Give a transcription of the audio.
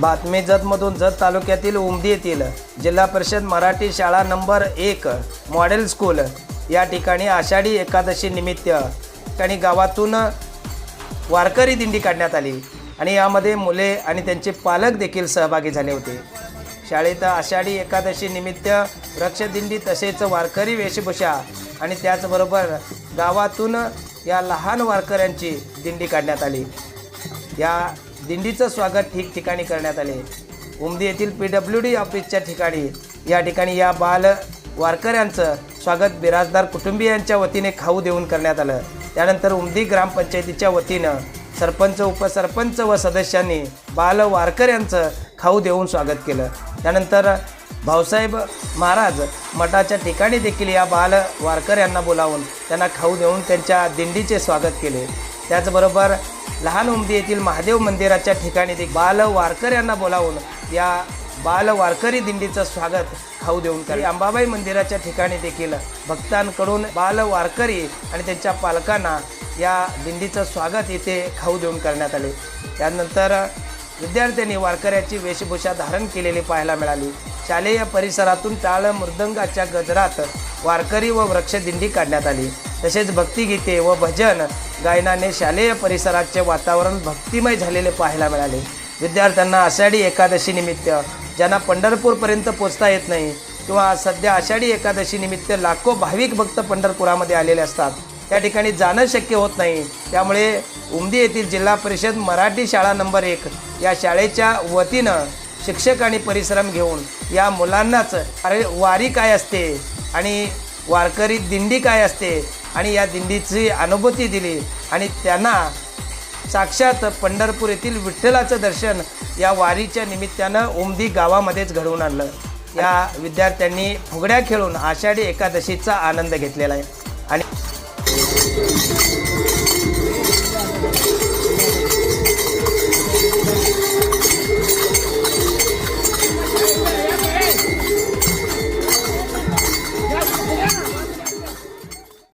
बातमी जतमधून जत तालुक्यातील उमदी येथील जिल्हा परिषद मराठी शाळा नंबर एक मॉडेल स्कूल या ठिकाणी आषाढी एकादशी निमित्त ठिकाणी गावातून वारकरी दिंडी काढण्यात आली. आणि यामध्ये मुले आणि त्यांचे पालक देखील सहभागी झाले होते. शाळेत आषाढी एकादशी निमित्त वृक्षदिंडी तसेच वारकरी वेशभूषा आणि त्याचबरोबर गावातून या लहान वारकऱ्यांची दिंडी काढण्यात आली. या दिंडीचं स्वागत ठिकठिकाणी करण्यात आले. उमदी येथील पी डब्ल्यू डी ऑफिसच्या ठिकाणी या ठिकाणी या बाल वारकऱ्यांचं स्वागत बिराजदार कुटुंबियांच्या वतीने खाऊ देऊन करण्यात आलं. त्यानंतर उमदी ग्रामपंचायतीच्या वतीनं सरपंच उपसरपंच व सदस्यांनी बाल वारकऱ्यांचं खाऊ देऊन स्वागत केलं. त्यानंतर भाऊसाहेब महाराज मठाच्या ठिकाणी देखील या बाल वारकऱ्यांना बोलावून त्यांना खाऊ देऊन त्यांच्या दिंडीचे स्वागत केले. त्याचबरोबर लहान उमदी येथील महादेव मंदिराच्या ठिकाणी देखील बाल वारकऱ्यांना बोलावून या बाल वारकरी दिंडीचं स्वागत खाऊ देऊन केले अंबाबाई मंदिराच्या ठिकाणी देखील भक्तांकडून बाल वारकरी आणि त्यांच्या पालकांना या दिंडीचं स्वागत इथे खाऊ देऊन करण्यात आले. त्यानंतर विद्यार्थ्यांनी वारकऱ्याची वेशभूषा धारण केलेली पाहायला मिळाली. शालेय परिसरातून टाळ मृदंगाच्या गजरात वारकरी व वृक्षदिंडी काढण्यात आली. तसेच भक्तिगीते व भजन गायनाने शालेय परिसराचे वातावरण भक्तिमय झालेले पाहायला मिळाले. विद्यार्थ्यांना आषाढी एकादशी निमित्त ज्यांना पंढरपूरपर्यंत पोचता येत नाही किंवा सध्या आषाढी एकादशी निमित्त लाखो भाविक भक्त पंढरपुरामध्ये आलेले असतात. त्या ठिकाणी जाणं शक्य होत नाही. त्यामुळे उमदी येथील जिल्हा परिषद मराठी शाळा नंबर एक या शाळेच्या वतीनं शिक्षक आणि परिश्रम घेऊन या मुलांनाच अरे वारी काय असते आणि वारकरी दिंडी काय असते आणि या दिंडीची अनुभूती दिली. आणि त्यांना साक्षात पंढरपूर येथील विठ्ठलाचं दर्शन या वारीच्या निमित्तानं उमदी गावामध्येच घडवून आणलं. या विद्यार्थ्यांनी फुगड्या खेळून आषाढी एकादशीचा आनंद घेतलेला आहे. आणि